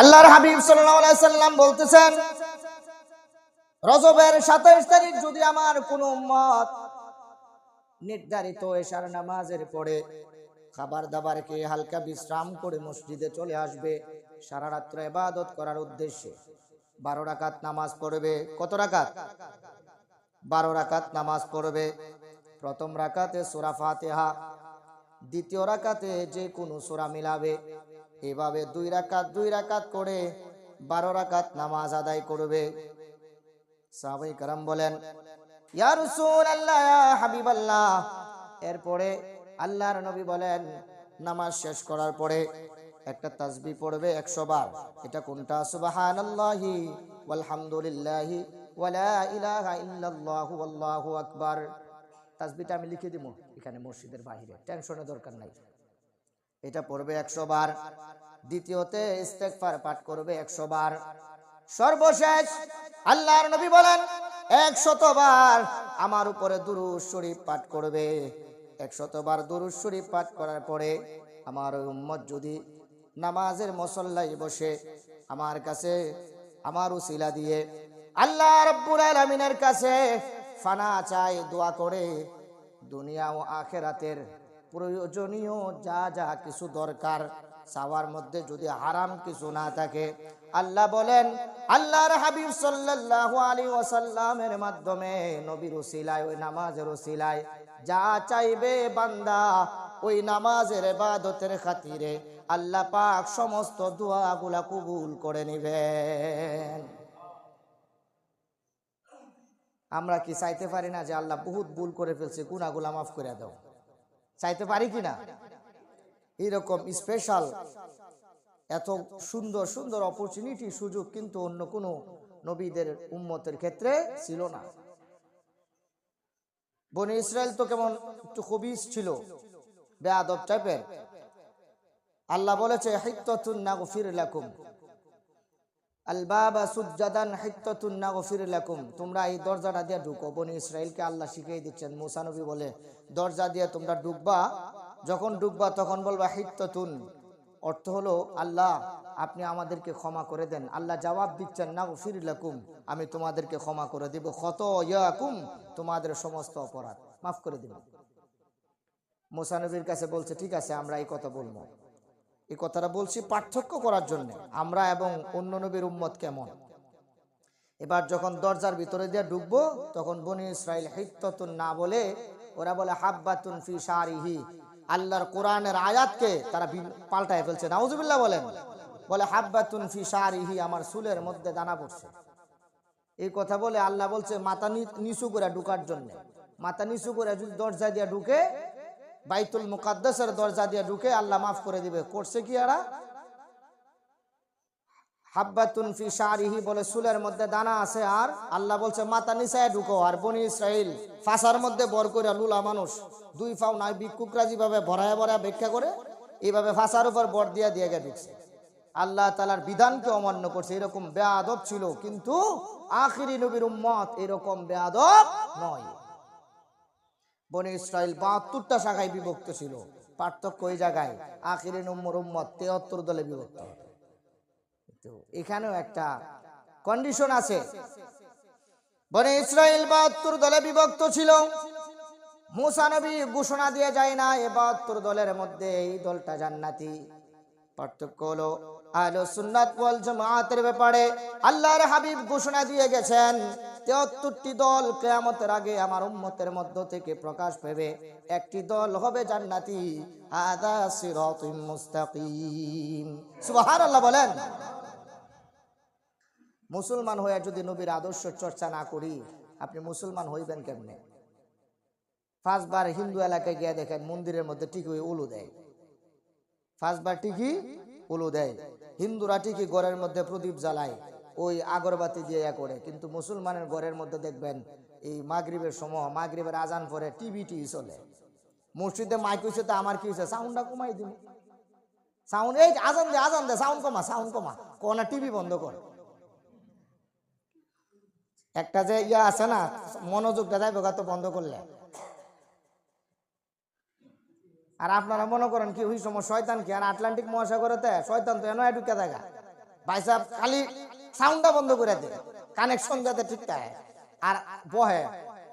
আল্লাহর হাবিব সাল্লাম বলতেছেন, রজবের সাতাইশ তারিখ যদি আমার কোন মত নির্ধারিত এশার নামাজের পরে খাবার দাবার খেয়ে হালকা বিশ্রাম করে মসজিদে চলে আসবে, সারা রাত্র ইবাদত করার উদ্দেশ্যে, বারো রাকাত নামাজ পড়বে, কত রাকাত? বারো রাকাত নামাজ পড়বে, প্রথম রাকাতে সুরা ফাতেহা, দ্বিতীয় রাকাতে যে কোনো সোরা মিলাবে এভাবে দুই রাকাত দুই রাকাত করে বারো রাকাত নামাজ আদায় করবে। সাহাবাই কারাম বলেন এরপরে আল্লাহর নবী বলেন, নামাজ শেষ করার পরে একটা তাসবি পড়বে একশো বার। এটা কোনটা? ইল্লাল্লাহু আল্লাহু আকবার। তাসবিটা আমি লিখে দিব এখানে মসজিদের বাহিরে। টেনশনের দরকার নাই। এটা পড়বে একশো বার। দ্বিতীয়তে ইস্তেগফার পাঠ করবে একশো বার। সর্বশেষ আল্লাহর নবী বলেন একশতবার আমার উপরে দুরুদ শরীফ পাঠ করবে। একশতবার দুরুদ শরীফ পাঠ করার পরে আমার ওই উম্মত যদি নামাজের মসল্লায় বসে আমার কাছে আমার উসিলা দিয়ে আল্লাহ রব্বুল আলামিনের কাছে ফানা চায়, দোয়া করে, দুনিয়া ও আখেরাতের প্রয়োজনীয় যা যা কিছু দরকার চাওয়ার মধ্যে যদি হারাম কিছু না থাকে, আল্লাহ বলেন, আল্লাহর হাবিব সাল্লাল্লাহু আলাইহি ওয়াসাল্লামের মাধ্যমে নবীর ওসিলায়, ওই নামাজের ওসিলায় যা চাইবে বান্দা, ওই নামাজের ইবাদতের খাতিরে আল্লাহ পাক সমস্ত দোয়াগুলা কবুল করে নেবেন। আমরা কি চাইতে পারি না যে আল্লাহ বহুত ভুল করে ফেলছে গুনাগুলা মাফ করে দাও। চাইতে পারি কি না এইরকম স্পেশাল এত সুন্দর সুন্দর অপরচুনিটি সুযোগ কিন্তু অন্য কোনো নবীদের উম্মতের ক্ষেত্রে ছিল না। বনে ইসরায়েল তো কেমন একটু খবিস ছিল বেআদব টাইপের আল্লাহ বলেছে হিত্তাতুন নাগফির লাকুম। তোমরা এই দরজাটা দিয়ে আল্লাহ শিখিয়ে দিচ্ছেন। বলে, দরজা দিয়ে তোমরা যখন তখন অর্থ হলো, আল্লাহ, আপনি আমাদেরকে ক্ষমা করে দেন। আল্লাহ জবাব দিচ্ছেন না ফির লাকুম। আমি তোমাদেরকে ক্ষমা করে দিব। ক্ষত ইয়াকুম তোমাদের সমস্ত অপরাধ। মাফ করে দিব মোসানবীর কাছে বলছে, ঠিক আছে, আমরা এই কথা বলব। এই কথাটা বলছি পার্থক্য করার জন্য। আমরা এবং অন্য নবীর উম্মত কেমন? এবার যখন দরজার ভিতরে দিয়ে ঢুকবো, তখন বনি ইসরায়েল হিত্ততুন না বলে ওরা বলে, হাব্বাতুন ফি শারিহি। আল্লাহর কোরআনের আয়াতকে তারা পাল্টায় ফেলছে। নাউজুবিল্লাহ বলেন। বলে, হাব্বাতুন ফি শারিহি, আমার চুলের মধ্যে দানা পড়ছে। এই কথা বলে আল্লাহ বলছে, মাথা নিচু করে ঢুকার জন্য। মাথা নিচু করে যদি দরজা দিয়ে ঢুকে বাইতুল মুকাদ্দাসের দরজা দিয়ে ঢুকে আল্লাহ মাফ করে দিবে। করছে কি এরা? হাব্বাতুন ফি শারিহি বলে চুলের মধ্যে দানা আছে আর আল্লাহ বলছে, মাথা নিচায় ঢুকো আর বনি ইসরাইল ফাঁসার মধ্যে বর করে লুলা মানুষ, দুই ফাও নাই, ভিক্ষুকরা যেভাবে ভরায় ভরায় ভিক্ষা করে, এইভাবে ফাঁসার উপর বর দিয়া দিয়ে গে ঢুকছে। আল্লাহ তালার বিধানকে অমান্য করছে, এরকম বেয়াদব ছিল, কিন্তু আখিরি নবীর উম্মত এরকম বেয়াদব নয়। বনি ইসরায়েল বাহাত্তরটা শাখায় বিভক্ত ছিল। পার্থক্য ওই জায়গায়। আখিরে নম্বর উম্মত তেহত্তর দলে বিভক্ত। এখানেও একটা কন্ডিশন আছে। বনে ইসরায়েল বাহাত্তর দলে বিভক্ত ছিল। মুসানবী ঘোষণা দিয়ে যায় না, এ বাহাত্তর দলের মধ্যে এই দলটা জান্নাতি। ঘোষণা দিয়ে গেছেন তেহত্তরটি দল কেয়ামতের আগে আমার উম্মতের মধ্য থেকে প্রকাশ একটি দল হবে বলেন। মুসলমান হয়ে যদি নবীর আদর্শ চর্চা না করি, আপনি মুসলমান হইবেন কেমনে? পাঁচবার হিন্দু এলাকায় গিয়ে দেখেন মন্দিরের মধ্যে ঠিকই উলু দেয়। পাঁচবার ঠিকই উলু দেয়। হিন্দুরা ঠিকই ঘরের মধ্যে প্রদীপ জ্বালায়? ওই আগরবাতি দিয়ে ইয়া করে। কিন্তু মুসলমানের ঘরের মধ্যে দেখবেন, এই মাগরিবের সময়, মাগরিবের আজান পরে টিভি টিভি চলে। মসজিদে মাইক হয়েছে তা আমার কি হয়েছে সাউন্ডটা কমাই দিব সাউন্ড এই আজান দে আজান দে সাউন্ড কমা সাউন্ড কমা। কোনা টিভি বন্ধ কর। একটা যে ইয়া আছে না, মনোযোগটা যাইব তো বন্ধ করলে। আর আপনারা মনে করেন কি, ওই সময় শয়তান কি? আর আটলান্টিক মহাসাগরেতে শয়তান তো এনে ঢুকে দেখা ভাই সাহেব, খালি সাউন্ডটা বন্ধ করে দে। কানেকশন যাতে ঠিক থাকে। আর বহে,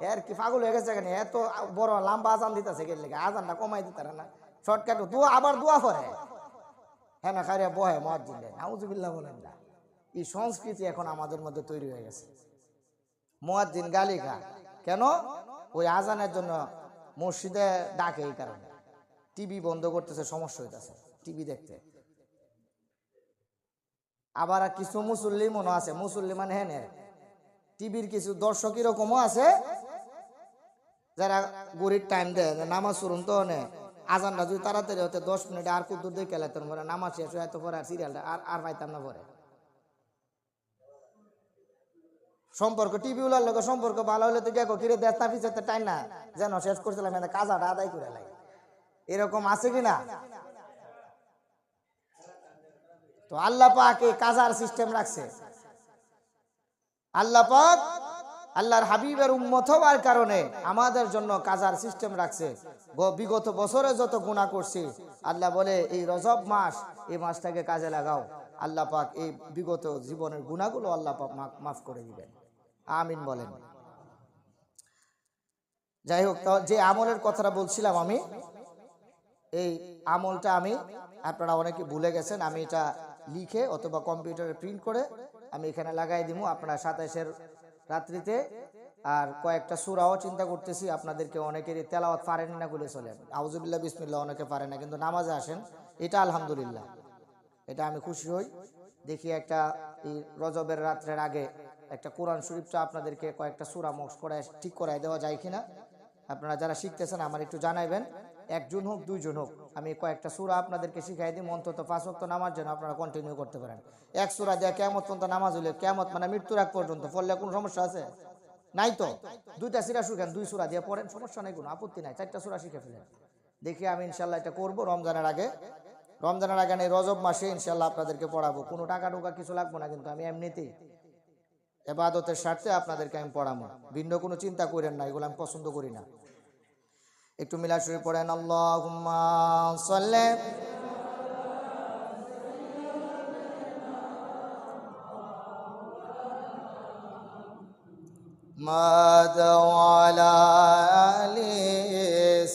এর কি পাগল হয়ে গেছে কেন? এত বড় লম্বা আজান দিতেছে গেলে আজানটা কমাই দিতে না। শর্টকাট দোয়া, আবার দোয়া করে হ্যাঁ না খাইয়া বহে মত দিলে নাউজুবিল্লাহ বলেন না। এই সংস্কৃতি এখন আমাদের মধ্যে তৈরি হয়ে গেছে। মুয়াজ্জিন গালি খা। কেন? ওই আজানের জন্য মসজিদে ডাকে এই কারণে। টিভি বন্ধ করতেছে, সমস্যা হইতেছে, টিভি দেখতে। আবার কিছু মুসল্লি মনে আছে, মুসল্লি মানে হেনে টিভির কিছু দর্শক এরকমও আছে, যারা গরিব টাইম দেয় নামাজ শুরুন তো আজানটা যদি তাড়াতাড়ি হতে দশ মিনিটে আর কুদ্দুর দিয়ে খেলাইতাম পরে নামাজ শেষ হয়ে এত পরে আর সিরিয়ালটা আর আর পাইতাম না পরে সম্পর্ক, টিভি উলার লোক সম্পর্ক ভালো হলে তো দেখো, কিরে দেশ টাইম না যেন শেষ করছিলাম কাজাটা আদায় করে লাগে এরকম আছে কি না তো আল্লাহ পাক কাজার সিস্টেম রাখছে। আল্লাহ পাক আল্লাহর হাবিবের উম্মত হওয়ার কারণে আমাদের জন্য কাজার সিস্টেম রাখছে। বিগত বছরে যত গুণা করছি, আল্লাহ বলে এই রজব মাস, এই মাসটাকে কাজে লাগাও। আল্লাহ পাক এই বিগত জীবনের গুণাগুলো আল্লাহ পাক মাফ করে দিবেন। আমিন বলেন। যাই হোক যে আমলের কথাটা বলছিলাম আমি এই আমলটা আমি, আপনারা অনেকে ভুলে গেছেন, আমি এটা লিখে অথবা কম্পিউটারে প্রিন্ট করে আমি এখানে লাগাই দিব আপনারা সাতাইশের রাত্রিতে। আর কয়েকটা সুরাও চিন্তা করতেছি, আপনাদেরকে অনেকেরই তেলাওয়াত পারেন না বলে চলেন আউজুবিল্লাহ বিসমিল্লাহ অনেকে পারে না, কিন্তু নামাজে আসেন। এটা আলহামদুলিল্লাহ। এটা আমি খুশি হই। দেখি একটা এই রজবের রাত্রের আগে একটা কোরআন শরীফটা আপনাদেরকে কয়েকটা সুরা মক্স করে ঠিক করাই দেওয়া যায় কিনা। আপনারা যারা শিখতেছেন, আমার একটু জানাইবেন। একজন হোক, দুইজন হোক। আমি কয়েকটা সুরা আপনাদেরকে শিখাই দিই অন্তত পাঁচ ওয়াক্ত নামাজ যেন আপনারা কন্টিনিউ করতে পারেন। এক সুরা দেওয়া কেমত পর্যন্ত নামাজ হলে কেমত মানে মৃত্যুর আগ পর্যন্ত পড়লে কোনো সমস্যা আছে? নাই তো? দুইটা সিরা শিখেন, দুই সুরা দিয়ে পড়েন, সমস্যা নেই কোনো, আপত্তি নাই, চারটা সুরা শিখে ফেলেন। দেখি আমি ইনশাল্লাহ এটা করব রমজানের আগে। রমজানের আগে এই রজব মাসে ইনশাল্লাহ আপনাদেরকে পড়াবো। কোনো টাকা টুকা কিছু লাগবে না, কিন্তু আমি এমনিতেই এবাদতের স্বার্থে আপনাদেরকে আমি পড়াবো। ভিন্ন কোনো চিন্তা করেন না, এগুলো আমি পছন্দ করি না। একটু মিলা শুরু পড়েন আল্লাহুম্মা সাল্লি ماذ وعلى آل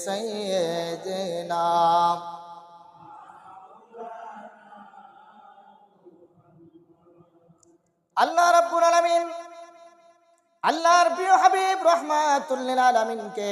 سيدنا আল্লাহ রাব্বুল আলামিন আল্লাহর প্রিয় হাবিব রহমাতুল্লিল আলামিনকে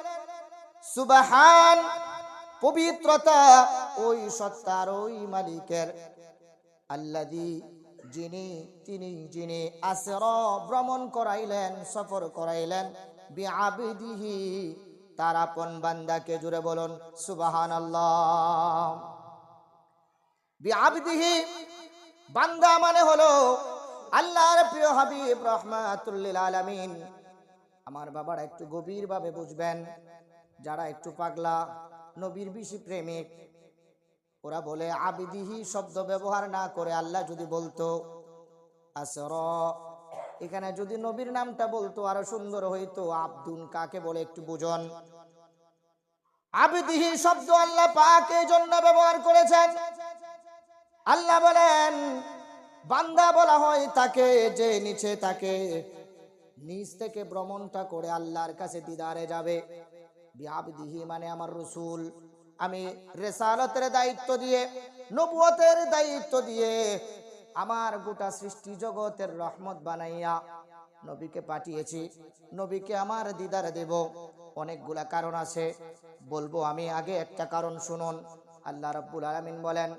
সুবাহান, পবিত্রতা ওই সত্তার ওই মালিকের। আল্লাদি যিনি, তিনি যিনি আসর ভ্রমণ করাইলেন, সফর করাইলেন, বিআবিদিহি, তার আপন বান্দাকে জুড়ে বলুন সুবাহান আল্লাহ বিআবিদিহি, বান্দা মানে হলো আল্লাহর প্রিয় হাবিব রহমাতুল্লিল আলামিন। আমার বাবার একটু গভীরভাবে বুঝবেন। যারা একটু পাগলা, নবীর বেশি প্রেমিক। ওরা বলে, আবিদিহি শব্দ ব্যবহার না করে আল্লাহ যদি বলতো। আসর। এখানে যদি নবীর নামটা বলতো, আরও সুন্দর হইতো। আব্দুন কাকে বলে একটু বুঝন। আবিদিহি শব্দ আল্লাহ পাক জন্য ব্যবহার করেছেন। আল্লাহ বলেন, বান্দা বলা হয় তাকে যে নিচে তাকে নিচ থেকে ভ্রমণটা করে আল্লাহর কাছে দিদারে যাবে। বিআবদিহি মানে আমার রসুল। আমি রেসালতের দায়িত্ব দিয়ে, নবুয়তের দায়িত্ব দিয়ে আমার গোটা সৃষ্টি জগতের রহমত বানাইয়া নবীকে পাঠিয়েছি। নবীকে আমার দিদার দেব। অনেকগুলা কারণ আছে। বলব আমি আগে একটা কারণ শুনুন। আল্লাহ রাব্বুল আলামিন বলেন,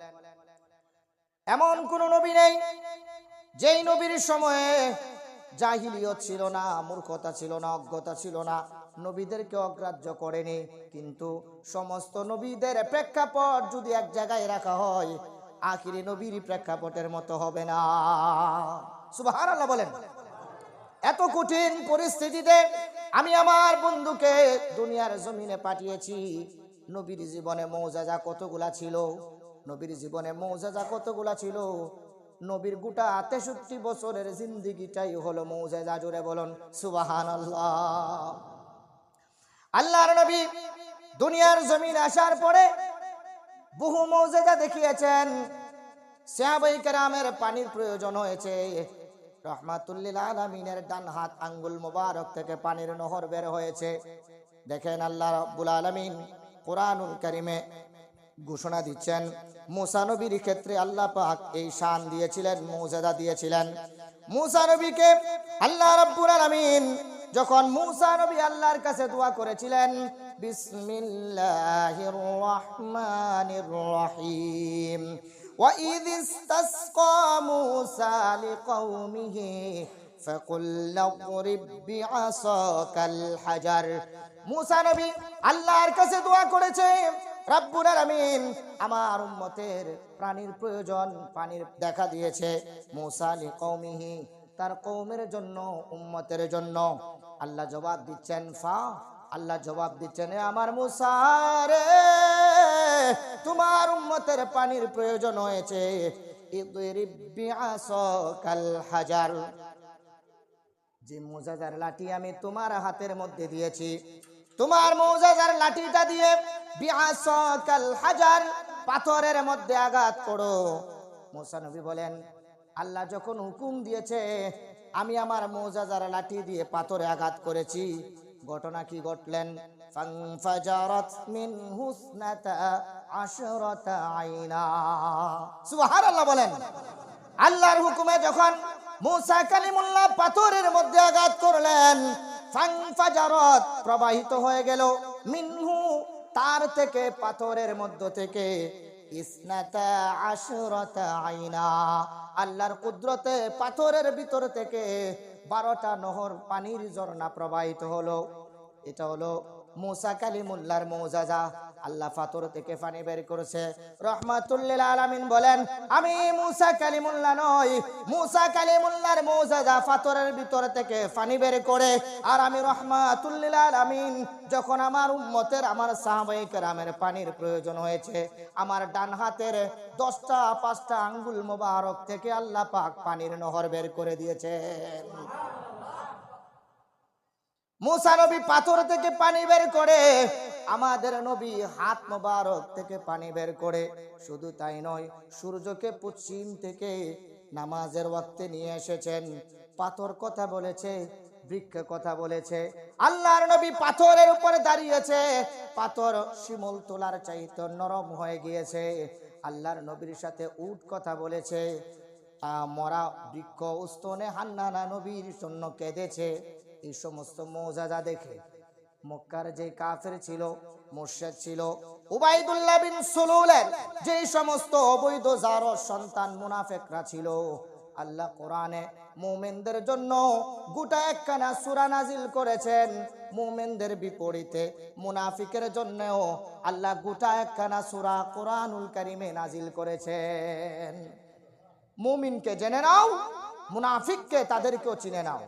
এমন কোন নবী নেই, যেই নবীর সময়ে জাহিলিয়ত ছিল না, মূর্খতা ছিল না, অজ্ঞতা ছিল না। নবীদেরকে অগ্রাহ্য করেনি। কিন্তু সমস্ত নবীদের প্রেক্ষাপট যদি এক জায়গায় রাখা হয়, আখিরি নবীর প্রেক্ষাপটের মতো হবে না। সুবহানাল্লাহ বলেন, এত কঠিন পরিস্থিতিতে আমি আমার বন্ধুকে দুনিয়ার জমিনে পাঠিয়েছি। নবীর জীবনে মৌজাজা কতগুলা ছিল? নবীর জীবনে মৌজাজা কতগুলা ছিল? নবীর গোটা তেষট্টি বছরের জিন্দিগিটাই হলো মৌজাজা জুড়ে বলুন সুবাহান আল্লাহ আল্লাহর নবী দুনিয়ার জমিন আসার পরে বহু মৌজাজা দেখিয়েছেন। কেরামের পানির প্রয়োজন হয়েছে। রহমাতুল্লিল আলমিনের ডান হাত আঙ্গুল মোবারক থেকে পানির নহর বের হয়েছে। দেখেন আল্লাহ রব্বুল আলমিন কোরআনুল করিমে ঘোষণা দিচ্ছেন, মুসা নবীর ক্ষেত্রে আল্লাহ পাক এই শান দিয়েছিলেন মৌজাদা দিয়েছিলেন। মুসা নবীকে আল্লাহ রব্বুল আলমিন যখন মুসা নবী আল্লাহর কাছে দোয়া করেছিলেন বিসমিল্লাহির রহমানির রহিম وإذ استسقى موسى لقومه فقل اضرب بعصاك الحجر মুসা নবী আল্লাহর কাছে দোয়া করেছে রব্বুল আলামিন আমার উম্মতের প্রাণীর প্রয়োজন পানির দেখা দিয়েছে মুসা লিকৌমিহি তার কৌমের জন্য, উম্মতের জন্য। আল্লাহ জবাব দিচ্ছেন, ফা, আল্লাহ জবাব দিচ্ছেন আমার মুসারে তোমার উম্মতের পানির প্রয়োজন হয়েছে। যে মোজাজার লাঠি আমি তোমার হাতের মধ্যে দিয়েছি, তোমার মৌজাজার লাঠিটা দিয়ে বিআসাকাল হাজার, পাথরের মধ্যে আঘাত করো। মুসা নবী বলেন আল্লাহ যখন হুকুম দিয়েছে, আমি আমার মৌজাজার লাঠি দিয়ে পাথরে আঘাত করেছি। ঘটনা কি ঘটলেন? বলেন। আল্লাহর হুকুমে যখন পাথরের মধ্যে আঘাত করলেন, ফানফাজারাত প্রবাহিত হয়ে গেল। মিনহু তার থেকে পাথরের মধ্য থেকে। ইসনাতা আশরাতা আইনা। আল্লাহর কুদরতে পাথরের ভিতর থেকে বারোটা নহর পানির ঝর্ণা প্রবাহিত হলো। এটা হলো মুসা কালিমুল্লার মৌজাজা। আল্লাহ পাথর থেকে পানি বের করেছে। রহমাতুল্লিল আলামিন বলেন, আমি মুসা কালিমুল্লাহ নই, মুসা কালিমুল্লাহর মৌজাজা পাথরের ভিতর থেকে পানি বের করে, আর আমি রহমাতুল্লিল আলামিন, যখন আমার উম্মতের, আমার সাহাবাই কেরামের পানির প্রয়োজন হয়েছে, আমার ডান হাতের দশটা, পাঁচটা আঙ্গুল মোবারক থেকে আল্লাহ পাক পানির নহর বের করে দিয়েছেন। মুসা নবী পাথর থেকে পানি বের করে আমাদের নবী হাত মোবারক থেকে পানি বের করে, শুধু তাই নয়, সূর্যকে পশ্চিম থেকে নামাজের ওয়াক্তে নিয়ে এসেছেন। পাথর কথা বলেছে, বৃক্ষ কথা বলেছে। আল্লাহর নবী পাথরের উপরে দাঁড়িয়েছে। পাথর শিমুল তোলার চাইতে নরম হয়ে গিয়েছে। আল্লাহর নবীর সাথে উট কথা বলেছে। মরা বৃক্ষ উস্তনে হান্নানা নবীর জন্য কেঁদেছে। এই সমস্ত মৌজাজা দেখে মক্কার যে কাফের ছিল, মুর্শেদ ছিল, উবাইদুল্লাহ বিন সুলুলের যে সমস্ত অবৈধ জার সন্তান মুনাফেকরা ছিল, আল্লাহ কোরআনে মুমিনদের জন্য গোটা একখানা সুরা নাজিল করেছেন। মুমিনদের বিপরীতে মুনাফিকের জন্যও আল্লাহ গোটা একখানা সূরা কোরআনুল কারিমে নাজিল করেছেন। মুমিনকে জেনে নাও, মুনাফিককে তাদেরকেও চিনে নাও।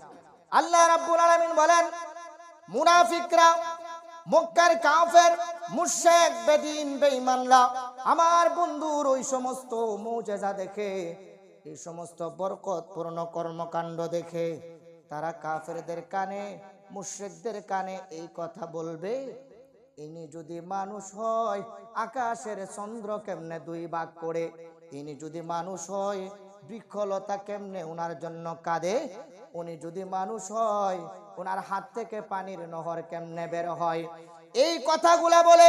আল্লাহ রাব্বুল আলামিন বলেন মুনাফিকরা, মক্কার কাফের, মুশরিক, বেদিন, বেঈমানরা, আমার বন্ধুর ওই সমস্ত মুজেজা দেখে, এই সমস্ত বরকত বরকতপূর্ণ কর্মকাণ্ড দেখে, তারা কাফেরদের কানে, মুশরিকদের কানে এই কথা বলবে, ইনি যদি মানুষ হয়, আকাশের চন্দ্র কেমনে দুই ভাগ করে? ইনি যদি মানুষ হয় বৃক্ষলতা কেমনে ওনার জন্য কাঁদে? উনি যদি মানুষ হয় ওনার হাত থেকে পানির নহর কেমনে বের হয়? এই কথাগুলা বলে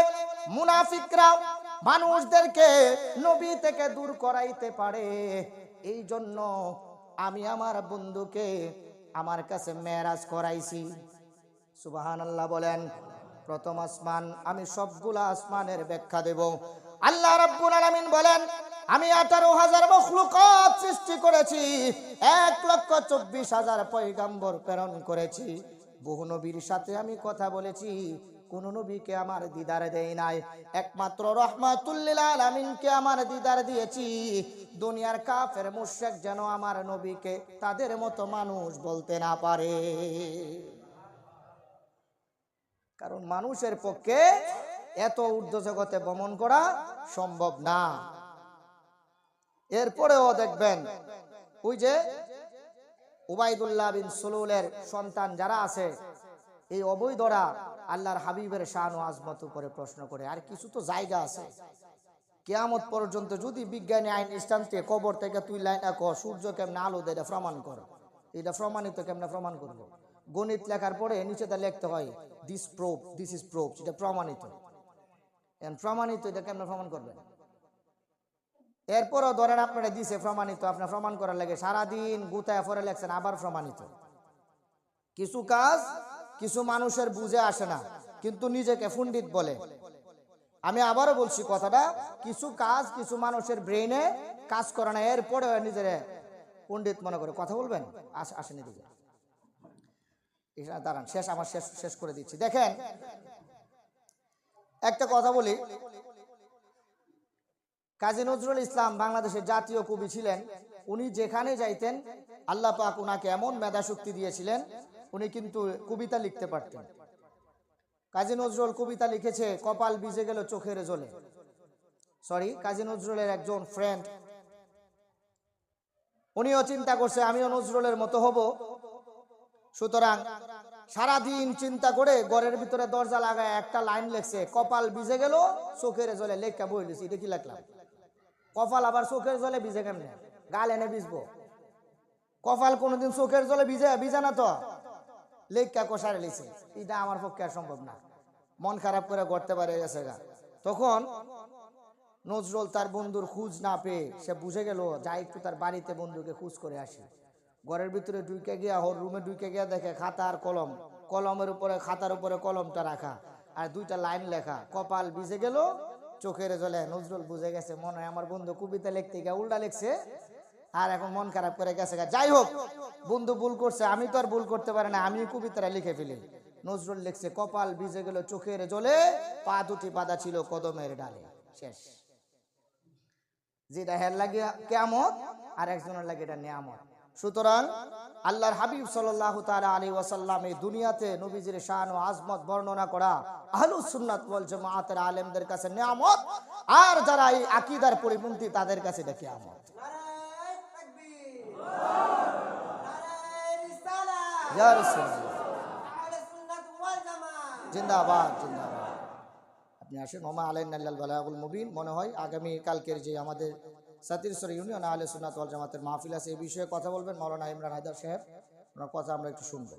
মুনাফিকরা মানুষদেরকে নবী থেকে দূর করাইতে পারে। এই জন্য আমি আমার বন্ধুকে আমার কাছে মেরাজ করাইছি। সুবাহান আল্লাহ বলেন, প্রথম আসমান, আমি সবগুলা আসমানের ব্যাখ্যা দেব। আল্লাহ রাব্বুল আলামিন বলেন আমি আঠারো হাজার মখলুকাত সৃষ্টি করেছি। এক লক্ষ চব্বিশ হাজার পয়গাম্বর প্রেরণ করেছি। বহু নবীর সাথে আমি কথা বলেছি। কোন নবীকে আমার দিদার দেই নাই। একমাত্র রহমাতুল্লিল আলামিনকে আমার দিদার দিয়েছি। দুনিয়ার কাফের মুশরিক যেন আমার নবীকে তাদের মতো মানুষ বলতে না পারে। কারণ মানুষের পক্ষে এত ঊর্ধ্ব জগতে ভ্রমণ করা সম্ভব না। এরপরেও দেখবেন ওই যে উবাইদুল্লাহ বিন সুলুলের সন্তান যারা আছে, এই অবৈধরা আল্লাহর হাবিবের ও আজমত উপরে প্রশ্ন করে, আর কিছু তো জায়গা আছে। কেয়ামত পর্যন্ত যদি বিজ্ঞানী আইন ইনস্টান্টে কবর থেকে তুই লাইন ক সূর্য কেমনে আলো দেয়, এটা প্রমাণ কর। এটা প্রমাণিত কেমনে প্রমাণ করব? গণিত লেখার পরে নিচেতে লিখতে হয় this prop this is prop এটা প্রমাণিত। প্রমাণিত এটা কেমনে প্রমাণ করবেন? এরপরও ধরেন আপনারা দিছে প্রমাণিত, আপনার প্রমাণ করার লাগে, সারাদিন গুতায় পরে লেখছেন, আবার প্রমাণিত। কিছু কাজ কিছু মানুষের বুঝে আসে না, কিন্তু নিজেকে পণ্ডিত বলে। আমি আবারও বলছি কথাটা, কিছু কাজ কিছু মানুষের ব্রেইনে কাজ করে না এরপরে নিজের পণ্ডিত মনে করে। কথা বলবেন? আস, আসেনি দিকে দাঁড়ান, শেষ, আমার শেষ শেষ করে দিচ্ছি। দেখেন, একটা কথা বলি। কাজী নজরুল ইসলাম বাংলাদেশের জাতীয় কবি ছিলেন। উনি যেখানে যাইতেন, আল্লাহ পাক উনাকে এমন মেধা শক্তি দিয়েছিলেন, উনি কিন্তু কবিতা লিখতে পারতেন। কাজী নজরুল কবিতা লিখেছে, কপাল ভিজে গেল চোখের জলে। সরি কাজী নজরুলের একজন ফ্রেন্ড উনিও চিন্তা করছে, আমিও নজরুলের মতো হব। সুতরাং সারাদিন চিন্তা করে ঘরের ভিতরে দরজা লাগায় একটা লাইন লেখছে, কপাল ভিজে গেল চোখের জলে, লেখা বই লিখছি, এটা কি লিখলাম? কপাল আবার চোখের জলে ভিজে কেমনে? গাল এনে ভিজবো। কপাল কোনোদিন চোখের জলে ভিজে ভিজে না তো? লেখা কষারে লিখছে এটা আমার পক্ষে আর সম্ভব না। মন খারাপ করে করতে পারে গেছে গা। তখন নজরুল তার বন্ধুর খুঁজ না পেয়ে সে বুঝে গেল, যাই একটু তার বাড়িতে বন্ধুকে খুঁজ করে আসি। ঘরের ভিতরে ঢুকে গিয়া ওর রুমে ঢুকে গিয়া দেখে খাতা আর কলম। কলমের উপরে খাতার উপরে কলমটা রাখা। আর দুইটা লাইন লেখা। কপাল ভিজে গেল চোখের জলে নজরুল বুঝে গেছে, মনে হয় আমার বন্ধু কবিতা লিখতে গিয়ে উল্টা লিখছে। আর এখন মন খারাপ করে গেছে যাই হোক, বন্ধু ভুল করছে, আমি তো আর ভুল করতে পারি না আমি কবিতাটা লিখে ফেলি। নজরুল লিখছে, কপাল ভিজে গেল চোখের জলে, পা দুটি বাঁধা ছিল কদমের ডালে। শেষ। যেটা হের লাগে কেমত আর একজনের লাগে এটা নিয়ামত। সুতরাং আল্লাহর হাবিব সাল্লাল্লাহু তাআলা আলাইহি ওয়াসাল্লাম এই দুনিয়াতে নবীজির শান ও আজমত বর্ণনা করা আহলুস সুন্নাত ওয়াল জামাআতের আলেমদের কাছে নিয়ামত, আর যারা এই আকীদার পরিপন্থী তাদের কাছে এটা কিয়ামত। জিন্দাবাদ জিন্দাবাদ। আপনি আসেন মোমা আলাইন আল্লাহ মুবিন। মনে হয় আগামী কালকের যে আমাদের সাতিরসর ইউনিয়ন, আহলে ওয়াল জামাতের মাহফিল আছে। এই বিষয়ে কথা বলবেন মাওলানা ইমরান হায়দার সাহেব। ওনার কথা আমরা একটু শুনব।